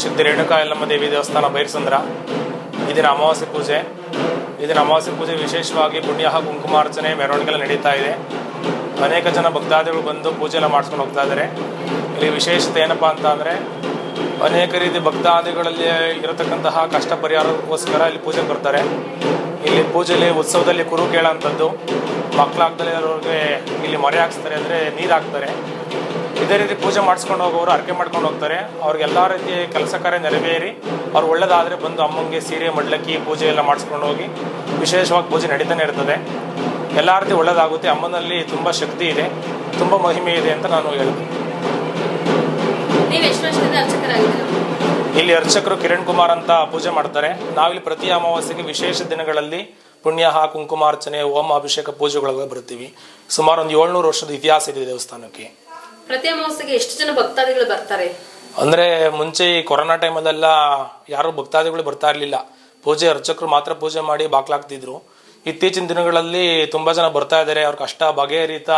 ಶ್ರೀಮತಿ ರೇಣುಕಾ ಯಲ್ಲಮ್ಮ ದೇವಿ ದೇವಸ್ಥಾನ ಬೈರಸಂದ್ರ. ಇದಿನ ಅಮಾವಾಸ್ಯೆ ಪೂಜೆ. ಇದರ ಅಮಾವಾಸ್ಯೆ ಪೂಜೆ ವಿಶೇಷವಾಗಿ ಪುಣ್ಯ ಕುಂಕುಮಾರ್ಚನೆ, ಮೆರವಣಿಗೆಲ್ಲ ನಡೀತಾ ಇದೆ. ಅನೇಕ ಜನ ಭಕ್ತಾದಿಗಳು ಬಂದು ಪೂಜೆ ಎಲ್ಲ ಮಾಡಿಸ್ಕೊಂಡು ಹೋಗ್ತಾ ಇದ್ದಾರೆ. ಇಲ್ಲಿ ವಿಶೇಷತೆ ಏನಪ್ಪ ಅಂತ ಅಂದರೆ, ಅನೇಕ ರೀತಿ ಭಕ್ತಾದಿಗಳಲ್ಲಿ ಇರತಕ್ಕಂತಹ ಕಷ್ಟ ಪರಿಹಾರಕ್ಕೋಸ್ಕರ ಇಲ್ಲಿ ಪೂಜೆ ಬರ್ತಾರೆ ಇಲ್ಲಿ ಪೂಜೆಯಲ್ಲಿ ಉತ್ಸವದಲ್ಲಿ ಕುರು ಕೇಳೋಂಥದ್ದು. ಮಕ್ಕಳಾಗ್ದಲೇ ಇರೋರಿಗೆ ಇಲ್ಲಿ ಮರೆ ಹಾಕ್ಸ್ತಾರೆ ಅಂದರೆ ನೀರು ಹಾಕ್ತಾರೆ. ಇದೇ ರೀತಿ ಪೂಜೆ ಮಾಡಿಸ್ಕೊಂಡು ಹೋಗೋರು ಅರ್ಕೆ ಮಾಡ್ಕೊಂಡು ಹೋಗ್ತಾರೆ. ಅವ್ರಿಗೆಲ್ಲ ರೀತಿ ಕೆಲಸ ಕಾರ್ಯ ನೆರವೇರಿ. ಅವ್ರು ಒಳ್ಳೇದಾದರೆ ಬಂದು ಅಮ್ಮಂಗೆ ಸೀರೆ ಮಡ್ಲಕ್ಕಿ ಪೂಜೆ ಎಲ್ಲ ಮಾಡಿಸ್ಕೊಂಡು ಹೋಗಿ ವಿಶೇಷವಾಗಿ ಪೂಜೆ ನಡೀತಾನೆ ಇರ್ತದೆ. ಎಲ್ಲ ರೀತಿ ಒಳ್ಳೇದಾಗುತ್ತೆ. ಅಮ್ಮನಲ್ಲಿ ತುಂಬ ಶಕ್ತಿ ಇದೆ. ತುಂಬ ಮಹಿಮೆ ಇದೆ ಅಂತ ನಾನು ಹೇಳ್ತೀನಿ. ಇಲ್ಲಿ ಅರ್ಚಕರು ಕಿರಣ್ ಕುಮಾರ್ ಅಂತ ಪೂಜೆ ಮಾಡ್ತಾರೆ. ನಾವಿಲ್ಲಿ ಪ್ರತಿ ಅಮಾವಾಸ್ಯೆಗೆ ವಿಶೇಷ ದಿನಗಳಲ್ಲಿ ಪುಣ್ಯಾಹ ಕುಂಕುಮಾರ್ಚನೆ ಹೋಮ ಅಭಿಷೇಕ ಪೂಜೆಗಳಿಗೆ ಬರ್ತೀವಿ. ಸುಮಾರು ಒಂದು ಏಳ್ನೂರು ವರ್ಷದ ಇತಿಹಾಸ ಇದೆ ದೇವಸ್ಥಾನಕ್ಕೆ. ಪ್ರತಿ ಅಮಾವಾಸ್ಯೆಗೆ ಎಷ್ಟು ಜನ ಭಕ್ತಾದಿಗಳು ಬರ್ತಾರೆ? ಅಂದ್ರೆ ಮುಂಚೆ ಈ ಕೊರೋನಾ ಟೈಮಲ್ಲೆಲ್ಲ ಯಾರು ಭಕ್ತಾದಿಗಳು ಬರ್ತಾ ಇರಲಿಲ್ಲ. ಪೂಜೆ ಅರ್ಚಕರು ಮಾತ್ರ ಪೂಜೆ ಮಾಡಿ ಬಾಕ್ಲಾಗ್ತಿದ್ರು. ಇತ್ತೀಚಿನ ದಿನಗಳಲ್ಲಿ ತುಂಬಾ ಜನ ಬರ್ತಾ ಇದ್ದಾರೆ ಅವ್ರ ಕಷ್ಟ ಬಗೆಹರಿತ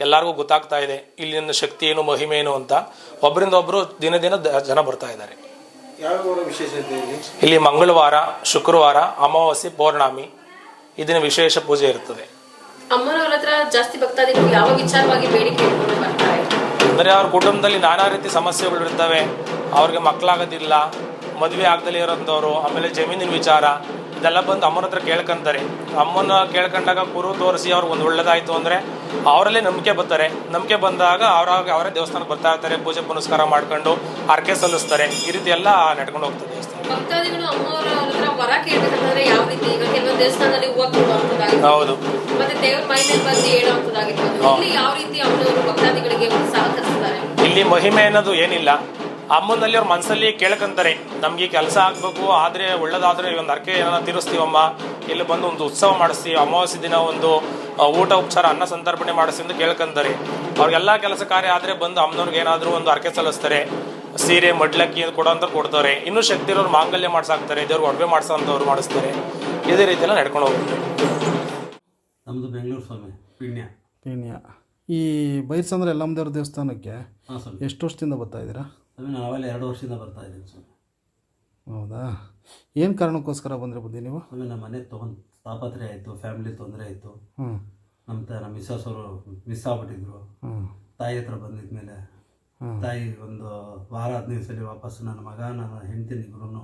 ಎಲ್ಲರಿಗೂ ಗೊತ್ತಾಗ್ತಾ ಇದೆ. ಇಲ್ಲಿನ ಶಕ್ತಿ ಏನು ಮಹಿಮೆ ಏನು ಅಂತ. ಒಬ್ಬರಿಂದ ಒಬ್ರು ದಿನ ದಿನ ದ- ಜನ ಬರ್ತಾ ಇದ್ದಾರೆ ಇಲ್ಲಿ? ಇಲ್ಲಿ ಮಂಗಳವಾರ ಶುಕ್ರವಾರ ಅಮಾವಾಸ್ಯೆ ಪೌರ್ಣಮಿ. ಇದನ್ನ ವಿಶೇಷ ಪೂಜೆ ಇರ್ತದೆ. ಅಮ್ಮನವ್ರ ಹತ್ರ ಜಾಸ್ತಿ ಭಕ್ತಾದಿಗಳು ಯಾವ ವಿಚಾರವಾಗಿ ಬೇಡಿಕೆ ಇಟ್ಕೊಂಡು ಬರ್ತಾರೆ ಅಂದರೆ ಅವ್ರ ಕುಟುಂಬದಲ್ಲಿ ನಾನಾ ರೀತಿ ಸಮಸ್ಯೆಗಳು ಇರ್ತವೆ ಅವ್ರಿಗೆ ಮಕ್ಕಳಾಗೋದಿಲ್ಲ, ಮದುವೆ ಆಗದಲ್ಲೇ ಇರೋಂಥವ್ರು, ಆಮೇಲೆ ಜಮೀನಿನ ವಿಚಾರ, ಇದೆಲ್ಲ ಬಂದು ಅಮ್ಮನ ಹತ್ರ ಕೇಳ್ಕೊಂತಾರೆ. ಅಮ್ಮನ ಕೇಳ್ಕೊಂಡಾಗ ಕುರು ತೋರಿಸಿ ಅವ್ರಿಗೆ ಒಂದು ಒಳ್ಳೇದಾಯ್ತು ಅಂದರೆ ಅವರಲ್ಲೇ ನಂಬಿಕೆ ಬರ್ತಾರೆ. ನಂಬಿಕೆ ಬಂದಾಗ ಅವ್ರಾಗ ಅವರೇ ದೇವಸ್ಥಾನಕ್ಕೆ ಬರ್ತಾ ಇರ್ತಾರೆ, ಪೂಜೆ ಪುನಸ್ಕಾರ ಮಾಡ್ಕೊಂಡು, ಹರಕೆ ಸಲ್ಲಿಸ್ತಾರೆ. ಈ ರೀತಿ ಎಲ್ಲ ನಡ್ಕೊಂಡು ಹೋಗ್ತದೆ ಭಕ್ತಾದಿಗಳು ಅಮ್ಮವರ ಹತ್ರ ವರ ಕೇಳ್ಬೇಕಂದ್ರೆ ಯಾವ ರೀತಿ? ಈಗ ಕೆಲವೊಂದು ದೇವಸ್ಥಾನದಲ್ಲಿ ಹೂವು ಕೊಡುವಂಥದ್ದಾಗಿರ್ಬೋದು ಹೌದು. ಮತ್ತೆ ದೇವ್ರ ಮೈ ಮೇಲೆ ಬಂದು ಹೇಳುವಂಥದ್ದಾಗಿರ್ಬೋದು ಇಲ್ಲಿ ಯಾವ ರೀತಿ ಅಮ್ಮನವರು ಭಕ್ತಾದಿಗಳಿಗೆ ಸಹಕರಿಸ್ತಾರೆ? ಇಲ್ಲಿ ಮಹಿಮೆ ಅನ್ನೋದು ಏನಿಲ್ಲ. ಅಮ್ಮನಲ್ಲಿ ಅವ್ರ ಮನಸ್ಸಲ್ಲಿ ಕೇಳ್ಕೊಂತಾರೆ. ನಮ್ಗೆ ಕೆಲಸ ಆಗ್ಬೇಕು ಆದ್ರೆ ಒಳ್ಳೇದಾದ್ರೆ ಒಂದು ಅರ್ಕೆ ಏನಾರ ತೀರಿಸ್ತೀವಮ್ಮ? ಇಲ್ಲಿ ಬಂದು ಒಂದು ಉತ್ಸವ ಮಾಡಿಸ್ತೀವಿ. ಅಮಾವಾಸ್ಯೆ ದಿನ ಒಂದು ಊಟ ಉಪಚಾರ ಅನ್ನ ಸಂತರ್ಪಣೆ ಮಾಡಿಸಿ ಅಂತ ಕೇಳ್ಕೊಂತಾರೆ. ಅವ್ರಿಗೆಲ್ಲ ಕೆಲಸ ಕಾರ್ಯ ಆದ್ರೆ ಬಂದು ಅಮ್ಮನವ್ರಿಗೆ ಏನಾದ್ರು ಒಂದು ಅರ್ಕೆ ಸಲ್ಲಿಸ್ತಾರೆ. ಸೀರೆ ಮಡ್ಲಕ್ಕಿ ಅಂತ ಕೊಡೋಂತ ಕೊಡ್ತಾರೆ. ಇನ್ನೂ ಶಕ್ತಿ ಇರೋರು ಮಾಂಗಲ್ಯ ಮಾಡ್ಸಾಕ್ತಾರೆ ದೇವ್ರಿಗೆ ಒಡವೆ ಮಾಡ್ಸೋಂಥವ್ರು ಮಾಡಿಸ್ತಾರೆ. ಇದೇ ರೀತಿಯಲ್ಲ ನಡ್ಕೊಂಡು ಹೋಗ್ತಾರೆ ನಮ್ಮದು ಬೆಂಗಳೂರು ಸ್ವಾಮಿ ಪೀಣ್ಯ. ಪೀಣ್ಯ. ಈ ಬೈರ್ಸಂದ್ರ ದೇವ್ರ ದೇವಸ್ಥಾನಕ್ಕೆ ಹಾಂ ಸ್ವಾಮಿ. ಎಷ್ಟು ವರ್ಷದಿಂದ ಬರ್ತಾ ಇದ್ದೀರಾ? ಸ್ವಾಮಿ ನಾವೆಲ್ಲ ಎರಡು ವರ್ಷದಿಂದ ಬರ್ತಾ ಇದ್ದೀವಿ ಸ್ವಾಮಿ. ಹೌದಾ? ಏನು ಕಾರಣಕ್ಕೋಸ್ಕರ ಬಂದರೆ ಬುದ್ಧಿ ನೀವು? ಸ್ವಾಮಿ ನಮ್ಮ ಮನೆ ತೊಗೊಂಡು ತಾಪತ್ರೆ ಆಯಿತು ಫ್ಯಾಮಿಲಿ ತೊಂದರೆ ಆಯಿತು. ಹ್ಞೂ ನಮ್ಮ ತ ನಮ್ಮ ಮಿಸ್ಸಸ್ ಅವರು ಮಿಸ್ ಆಗ್ಬಿಟ್ಟಿದ್ರು. ಹ್ಞೂ ತಾಯಿ ಹತ್ರ ಬಂದಿದ್ಮೇಲೆ. ತಾಯಿ ಒಂದು ವಾರ ಹದಿನೈದು ಸಲ ವಾಪಸ್ ನನ್ನ ಮಗ ನನ್ನ ಹೆಂಡತಿ ಇಬ್ಬರೂ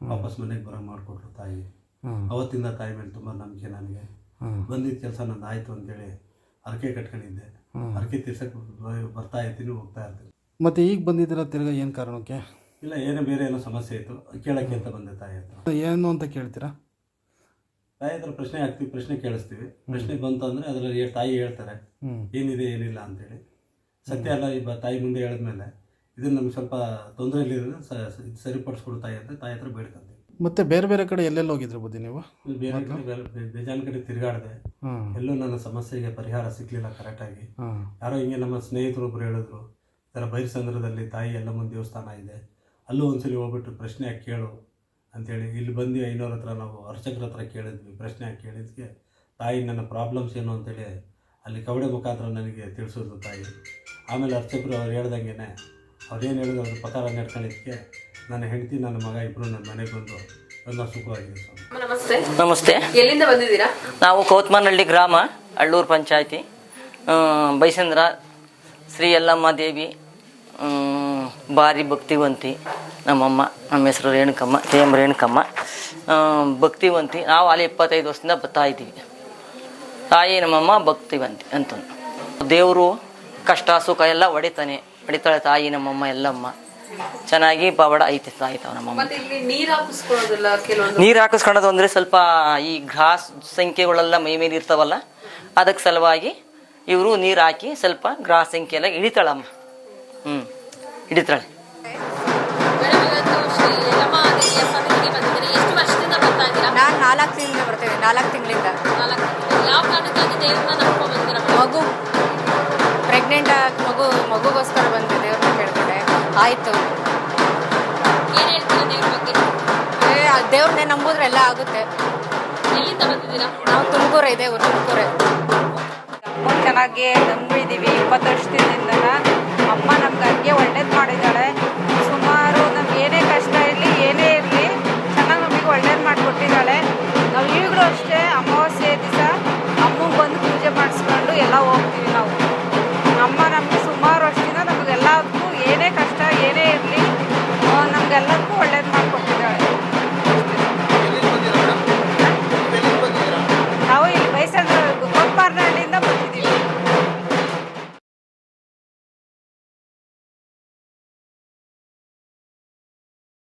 ವಾಪಸ್ ಮನೆಗೆ ಬರೋ ಮಾಡಿಕೊಟ್ರು ತಾಯಿ. ಅವತ್ತಿಂದ ತಾಯಿ ಮೇಲೆ ತುಂಬ ನಂಬಿಕೆ ನನಗೆ. ಬಂದಿದ್ದ ಕೆಲಸ ನಂದು ಆಯಿತು ಅಂತೇಳಿ ಹರಕೆ ಕಟ್ಕೊಂಡಿದ್ದೆ. ಹರಕೆ ತೀರ್ಸಕ್ಕೆ ಬರ್ತಾ ಇರ್ತೀನಿ ಹೋಗ್ತಾ ಇರ್ತೀನಿ. ಮತ್ತೆ ಈಗ ಬಂದಿದ್ದೀರಾ ತಿರ್ಗಾ ಏನು ಕಾರಣಕ್ಕೆ? ಇಲ್ಲ ಏನೋ ಬೇರೆ ಏನೋ ಸಮಸ್ಯೆ ಇತ್ತು. ಕೇಳಕ್ಕೆ ಅಂತ ಬಂದೆ ತಾಯಿ ಹತ್ರ. ಏನು ಅಂತ ಕೇಳ್ತೀರಾ? ತಾಯಿ ಹತ್ರ ಪ್ರಶ್ನೆ ಹಾಕ್ತೀವಿ ಪ್ರಶ್ನೆ ಕೇಳಿಸ್ತೀವಿ. ಪ್ರಶ್ನೆ ಬಂತು ಅಂದರೆ ಅದರಲ್ಲಿ ತಾಯಿ ಹೇಳ್ತಾರೆ. ಏನಿದೆ ಏನಿಲ್ಲ ಅಂತೇಳಿ. ಸತ್ಯ ಅಲ್ಲ ಈ ತಾಯಿ ಮುಂದೆ ಹೇಳಿದ್ಮೇಲೆ ಇದು ನಮ್ಗೆ ಸ್ವಲ್ಪ ತೊಂದರೆಯಲ್ಲಿರೋದು ಸರಿಪಡಿಸ್ಕೊಡು ತಾಯಿ ಅಂತ ತಾಯಿ ಹತ್ರ ಬೇಡ್ಕೊಂತೀವಿ. ಮತ್ತೆ ಬೇರೆ ಬೇರೆ ಕಡೆ ಎಲ್ಲೆಲ್ಲಿ ಹೋಗಿದ್ರು ಬುದ್ಧಿ ನೀವು? ಬೇರೆ ಕಡೆ ಬೇರೆ ಬೇಜಾನ್ ಕಡೆ ತಿರುಗಾಡಿದೆ. ಎಲ್ಲೂ ನನ್ನ ಸಮಸ್ಯೆಗೆ ಪರಿಹಾರ ಸಿಗ್ಲಿಲ್ಲ ಕರೆಕ್ಟಾಗಿ ಆಗಿ. ಯಾರೋ ಹಿಂಗೆ ನಮ್ಮ ಸ್ನೇಹಿತರು ಒಬ್ರು ಹೇಳಿದ್ರು ಥರ ಸಂದ್ರದಲ್ಲಿ ತಾಯಿ ಎಲ್ಲಮ್ಮನ ದೇವಸ್ಥಾನ ಇದೆ. ಅಲ್ಲೂ ಒಂದ್ಸಲಿ ಹೋಗ್ಬಿಟ್ಟು ಪ್ರಶ್ನೆ ಹಾಕಿ ಕೇಳು? ಅಂತೇಳಿ ಇಲ್ಲಿ ಬಂದು ಐನೂರ ಹತ್ರ ನಾವು ಅರ್ಚಕರ ಹತ್ರ ಕೇಳಿದ್ವಿ ಪ್ರಶ್ನೆ ಹಾಕಿ ಕೇಳಿದ್ಕೆ? ತಾಯಿ ನನ್ನ ಪ್ರಾಬ್ಲಮ್ಸ್ ಏನು? ಅಂತೇಳಿ ಅಲ್ಲಿ ಕವಡೆ ಮುಖಾಂತರ ನನಗೆ ತಿಳಿಸೋದು ತಾಯಿ. ಆಮೇಲೆ ಅರ್ಚಕರು ಅವ್ರು ಹೇಳ್ದಂಗೆ ಅವ್ರೇನು ಹೇಳಿದ್ರು ಅದ್ರ ಪ್ರಕಾರ ನಡ್ಕೊಂಡಿದ್ದಕ್ಕೆ ನನ್ನ ಹೆಂಡತಿ ನನ್ನ ಮಗ ಇಬ್ಬರು ನನ್ನ ಮನೆಗೆ ಬಂದು ಎಲ್ಲ ಸುಖವಾಗಿದೆ ಸ್ವಾಮಿ. ಅಮ್ಮ, ನಮಸ್ತೆ. ನಮಸ್ತೆ. ಎಲ್ಲಿಂದ ಬಂದಿದ್ದೀರಾ? ನಾವು ಕೌತ್ಮನಹಳ್ಳಿ ಗ್ರಾಮ ಅಳ್ಳೂರು ಪಂಚಾಯತಿ. ಬೈಸಂದ್ರ ಶ್ರೀ ಯಲ್ಲಮ್ಮ ದೇವಿ ಭಾರಿ ಭಕ್ತಿವಂತಿ ನಮ್ಮಮ್ಮ ನಮ್ಮ ಹೆಸರು ರೇಣುಕಮ್ಮ ಕೆ ಎಂ ರೇಣುಕಮ್ಮ. ಆ, ಭಕ್ತಿವಂತಿ ನಾವು ಅಲ್ಲಿ ಇಪ್ಪತ್ತೈದು ವರ್ಷದಿಂದ ಬರ್ತಾ ಇದ್ದೀವಿ. ತಾಯಿ ನಮ್ಮಮ್ಮ ಭಕ್ತಿವಂತಿ ಅಂತ ದೇವರು ಕಷ್ಟ ಸುಖ ಎಲ್ಲ ಹೊಡಿತಾನೆ. ಹೊಡಿತಾಳೆ ತಾಯಿ ನಮ್ಮಮ್ಮ ಎಲ್ಲಮ್ಮ. ಚೆನ್ನಾಗಿ ಪವಾಡ ಐತೆ ತಾಯಿ ತಾವು ನಮ್ಮಮ್ಮ. ಮತ್ತೆ ಇಲ್ಲಿ ನೀರ್ ಹಾಕಿಸ್ಕೊಳ್ಳೋದಿಲ್ಲ ಕೆಲವೊಂದು ನೀರು ಹಾಕಿಸ್ಕೊಳ್ಳೋದು ಅಂದ್ರೆ ಸ್ವಲ್ಪ ಈ ಗ್ರಾಸ್ ಸಂಖ್ಯೆಗಳೆಲ್ಲ ಮೈ ಮೇಲೆ ಇರ್ತಾವಲ್ಲ ಅದಕ್ಕೆ ಸಲುವಾಗಿ ಇವರು ನೀರು ಹಾಕಿ ಸ್ವಲ್ಪ ಗ್ರಾಸ್ ಸಂಖ್ಯೆ ಎಲ್ಲ ಹಿಡಿತಾಳಮ್ಮ. ಹ್ಮ್ ಹಿಡಿತಾಳೆ. ನಾನು ನಾಲ್ಕು ತಿಂಗಳಿಂದ ಬರ್ತೇವೆ ನಾಲ್ಕು ತಿಂಗಳಿಂದ. ಯಾವ ಕಾರಣಕ್ಕಾಗಿ ದೇವ್ರನ್ನ ಮಗುಗೋಸ್ಕರ ಬಂದೆ ದೇವ್ರನ್ನ ಕೇಳ್ಕೊಂಡೆ. ಆಯಿತು. ಏನು ಹೇಳ್ತೀರಾ ದೇವ್ರ ಬಗ್ಗೆ? ದೇವ್ರನ್ನೇ ನಂಬುದ್ರೆ ಎಲ್ಲ ಆಗುತ್ತೆ. ಎಲ್ಲಿಂದ ಬಂದಿದ್ದೀರಾ? ನಾವು ತುಮಕೂರು ಇದೆ ತುಮಕೂರೇ. ಅಮ್ಮ ಚೆನ್ನಾಗಿ ನಂಬಿದ್ದೀವಿ ಇಪ್ಪತ್ತು ವರ್ಷದಿಂದ. ಅಮ್ಮ ನಮ್ಗೆ ಹಂಗೆ ಒಳ್ಳೇದು ಮಾಡಿದ್ದಾಳೆ.